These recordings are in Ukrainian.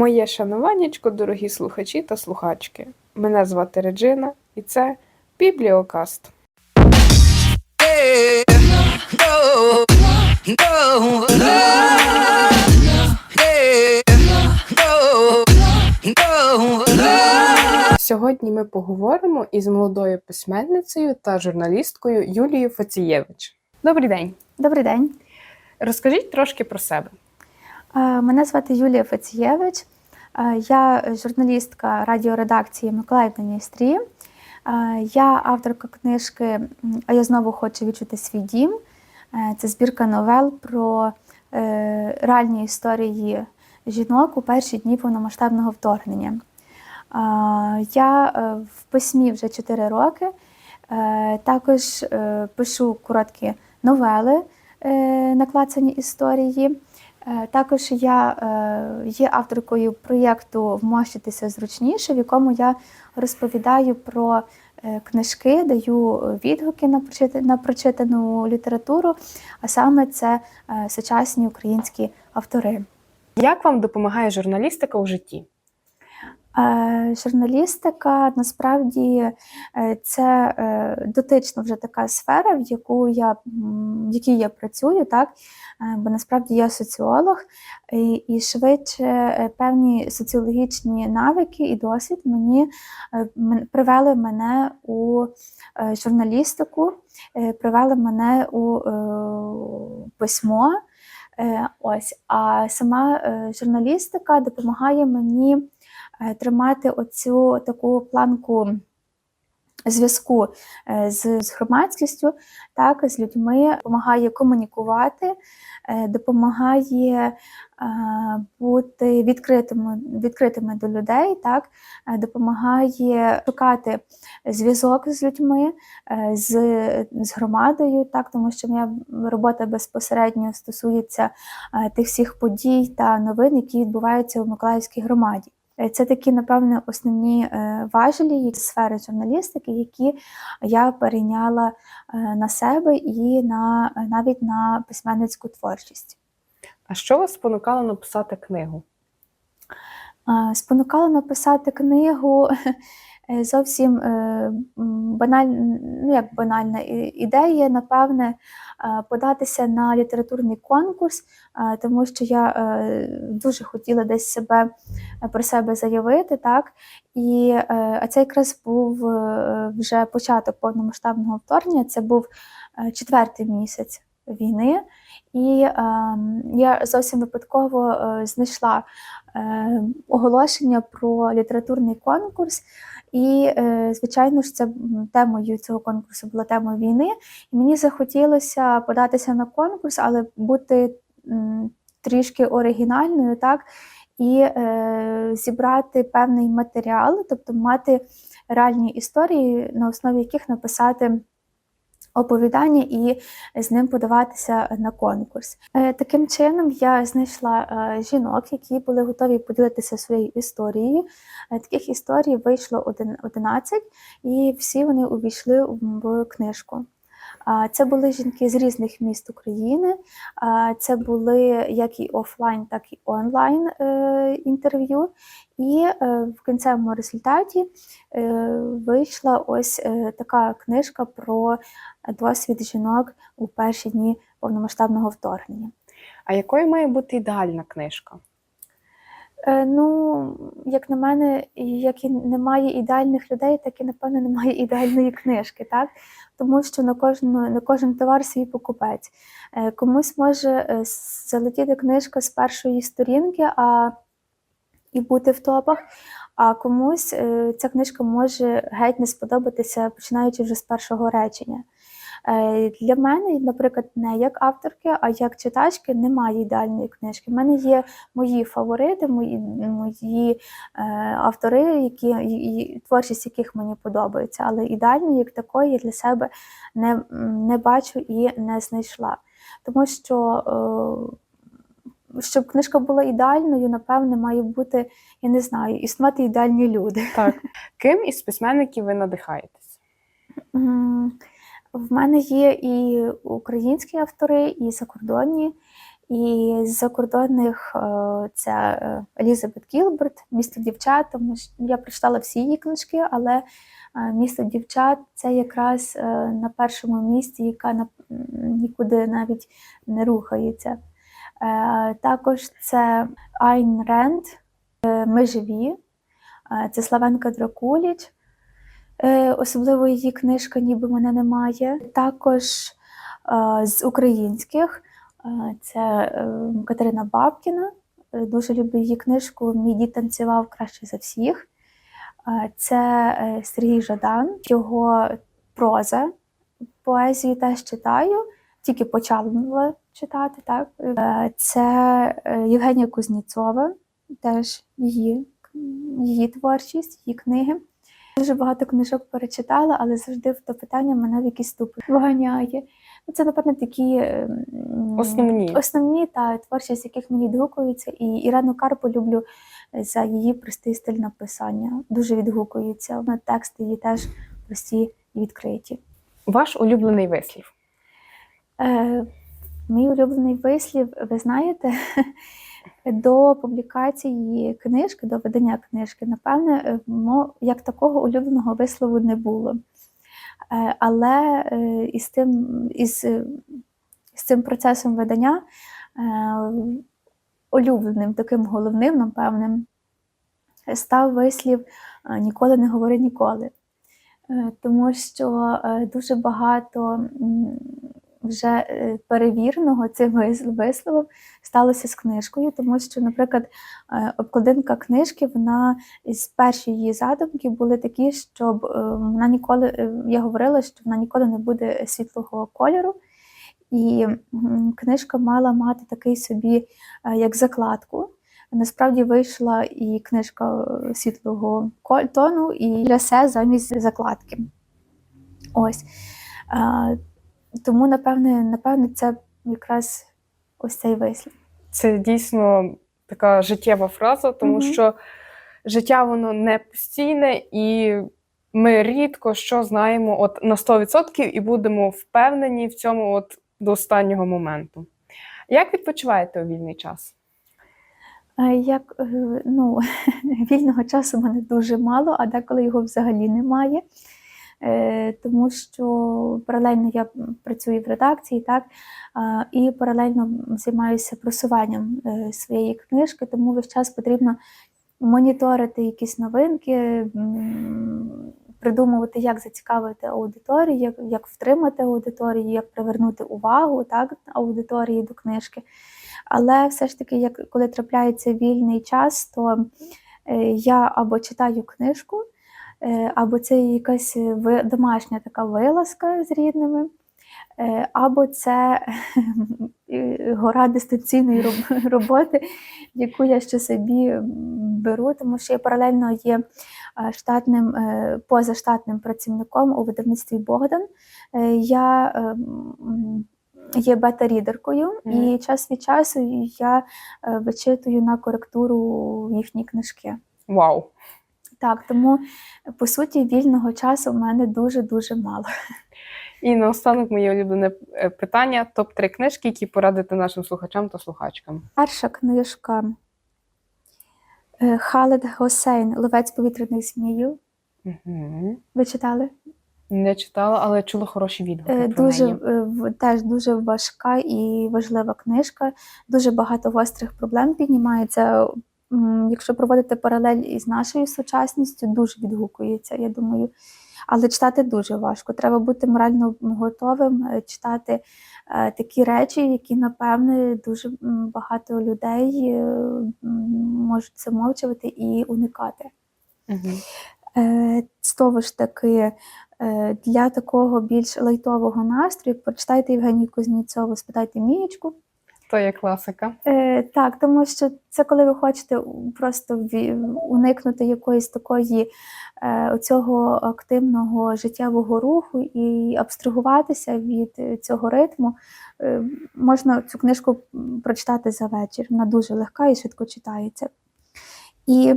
Моє шануваннячко, дорогі слухачі та слухачки. Мене звати Реджина, і це Бібліокаст. Сьогодні ми поговоримо із молодою письменницею та журналісткою Юлією Фацієвич. Добрий день. Добрий день. Розкажіть трошки про себе. Е, Мене звати Юлія Фацієвич. Е, Я журналістка радіоредакції Миколаїв на Дністрі. Е, Я авторка книжки А я знову хочу відчути свій дім. Це збірка новел про реальні історії жінок у перші дні повномасштабного вторгнення. Я в письмі вже 4 роки. Також пишу короткі новели наклацані історії. Е, Також я е, є авторкою проєкту Вмощитися зручніше, в якому я розповідаю про е, книжки, даю відгуки на прочитану літературу, а саме це сучасні українські автори. Як вам допомагає журналістика у житті? Е, Журналістика насправді е, це е, дотична вже така сфера, в яку я в якій я працюю, так бо насправді я соціолог, і, і швидше певні соціологічні навики і досвід мені привели мене у журналістику, привели мене у письмо. Ось, а сама журналістика допомагає мені тримати оцю таку планку зв'язку е, з, з громадськістю, так, з людьми, допомагає комунікувати, е, допомагає е, бути відкритими, відкритими до людей, так, е, допомагає шукати зв'язок з людьми, е, з, з громадою, так, тому що моя робота безпосередньо стосується е, тих всіх подій та новин, які відбуваються у Миколаївській громаді. Е, Це такі, напевне, основні е, важелі сфери журналістики, які я перейняла е, на себе і на навіть на письменницьку творчість. А що вас спонукало написати книгу? Спонукало написати книгу зовсім е, баналь, ну як банальна ідея, напевне, е, податися на літературний конкурс, е, тому що я е, дуже хотіла десь себе е, про себе заявити, так. І е, а це якраз був е, вже початок повномасштабного вторгнення. Це був е, четвертий місяць війни, і е, я зовсім випадково е, знайшла е, оголошення про літературний конкурс. І, е, звичайно ж, це темою цього конкурсу була тема війни. І мені захотілося податися на конкурс, але бути м, трішки оригінальною, так, і е, зібрати певний матеріал, тобто мати реальні історії, на основі яких написати оповідання і з ним подаватися на конкурс. Е, Таким чином я знайшла е, жінок, які були готові поділитися своєю історією. Е, Таких історій вийшло один- 11, і всі вони увійшли в книжку. Це були жінки з різних міст України. Це були як і офлайн, так і онлайн е, інтерв'ю. І е, в кінцевому результаті е, вийшла ось така книжка про досвід жінок у перші дні повномасштабного вторгнення. А якою має бути ідеальна книжка? Е, Ну, як на мене, як і немає ідеальних людей, так і напевно немає ідеальної книжки, так? Тому що на кожну, на кожен товар свій покупець. Е, Комусь може е, залетіти книжка з першої сторінки, а і бути в топах, а комусь ця книжка може геть не сподобатися, починаючи вже з першого речення. Е, Для мене, наприклад, не як авторки, а як читачки немає ідеальної книжки. У мене є мої фаворити, мої, мої е, автори, які, і, творчість яких мені подобається, але ідеальної як такої я для себе не, не бачу і не знайшла. Тому що, е, щоб книжка була ідеальною, напевне, має бути, я не знаю, існувати ідеальні люди. Так. Ким із письменників ви надихаєтесь? В мене є і українські автори, і закордонні. І з закордонних це е, Елізабет Кілберт, місто дівчат. Тому що я прочитала всі її книжки, але е, місто дівчат це якраз е, на першому місці, яка нікуди навіть не рухається. Також це Айн Ренд, Ми живі. Це Славенка Дракуліч. Е, Особливо її книжка Ніби мене немає. Також е, з українських е, це Катерина Бабкіна. Дуже люблю її книжку Мій дід танцював краще за всіх. Це Сергій Жадан, його проза. Поезію теж читаю, тільки почала читати. Так? Це Євгенія Кузніцова, теж її, її творчість, її книги. Дуже багато книжок перечитала, але завжди то питання мене в якийсь ступор виганяє. Ну, Це, напевно, такі ем, Основні. основні та творчість, яких мені відгукуються. І Ірену Карпу люблю за її простий стиль написання. Дуже відгукується. Вона тексти її теж прості і відкриті. Ваш улюблений вислів. Е, мій улюблений вислів, ви знаєте, до публікації книжки, до видання книжки, напевне, е, як такого улюбленого вислову не було. Е, але е, із тим, із, е, з цим процесом видання улюбленим, таким головним, напевним, став вислів Ніколи не говори ніколи. Тому що дуже багато вже е, перевіреного цим вис- висловом сталося з книжкою, тому що, наприклад, е, обкладинка книжки, вона з перші її задумки були такі, щоб е, вона ніколи, я говорила, що вона ніколи не буде світлого кольору. І книжка мала мати такий собі як закладку. Насправді вийшла і книжка світлого тону, і лясе замість закладки. Ось. Тому, напевне, напевне, це якраз ось цей вислів. Це дійсно така життєва фраза, тому Мгм. що життя воно не постійне, і ми рідко що знаємо от на 100% і будемо впевнені в цьому от до останнього моменту. Як відпочиваєте у вільний час? Як е, ну, вільного часу в мене дуже мало, а деколи його взагалі немає. Е, Тому що паралельно я працюю в редакції, так, і паралельно займаюся просуванням е, своєї книжки, тому весь час потрібно моніторити якісь новинки, придумувати, як зацікавити аудиторію, як, як втримати аудиторію, як привернути увагу так, аудиторії до книжки. Але все ж таки, як коли трапляється вільний час, то е, я або читаю книжку, або це якась домашня така вилазка з рідними, е, або це е, гора дистанційної роботи, яку я ще собі беру, тому що я паралельно є е, штатним, е, позаштатним працівником у видавництві Богдан. Е, Я е, є бета-рідеркою, Мгм. і час від часу я е, вичитую на коректуру їхні книжки. Вау! Так, тому по суті вільного часу в мене дуже дуже мало. І наостанок моє улюблене е, питання: топ-3 книжки, які порадите нашим слухачам та слухачкам. Перша книжка е, Халед Госейн Ловець повітряних зміїв. Угу. Ви читали? Не читала, але чула хороші відгуки. Е, про Дуже неї. е, теж дуже важка і важлива книжка. Дуже багато гострих проблем піднімається. Якщо проводити паралель із нашою сучасністю, дуже відгукується, я думаю. Але читати дуже важко. Треба бути морально готовим е, читати е, такі речі, які, напевне, дуже багато людей е, можуть замовчувати і уникати. Мгм. Е, Знову ж таки, для такого більш лайтового настрою прочитайте Євгенію Кузніцову, спитайте Мієчку. То є класика. Е, Так, тому що це коли ви хочете просто уникнути якоїсь такої е, цього активного життєвого руху і абстрагуватися від цього ритму. Е, Можна цю книжку прочитати за вечір. Вона дуже легка і швидко читається. І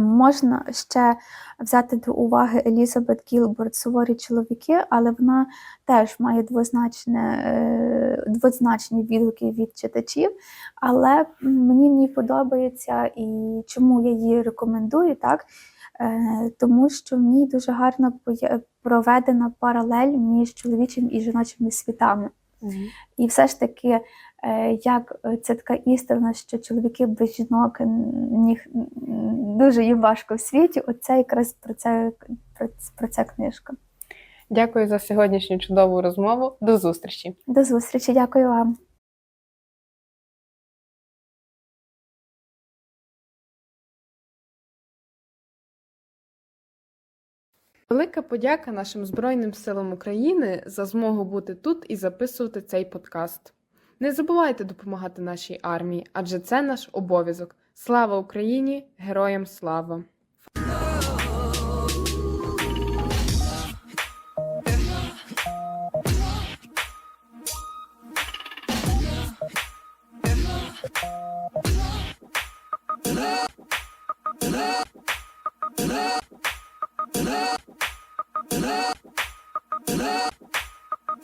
Можна ще взяти до уваги Елізабет Гілберт Суворі чоловіки, але вона теж має двозначне, е, двозначні відгуки від читачів. Але мені в ній подобається і чому я її рекомендую, так? Е, Тому що в ній дуже гарно проведена паралель між чоловічим і жіночими світами. І все ж таки, е, як е, це така істина, що чоловіки без жінок ніх, дуже їм важко в світі. Оце якраз про це, про, про це книжка. Дякую за сьогоднішню чудову розмову. До зустрічі! До зустрічі, дякую вам. Велика подяка нашим Збройним силам України за змогу бути тут і записувати цей подкаст. Не забувайте допомагати нашій армії, адже це наш обов'язок. Слава Україні! Героям слава!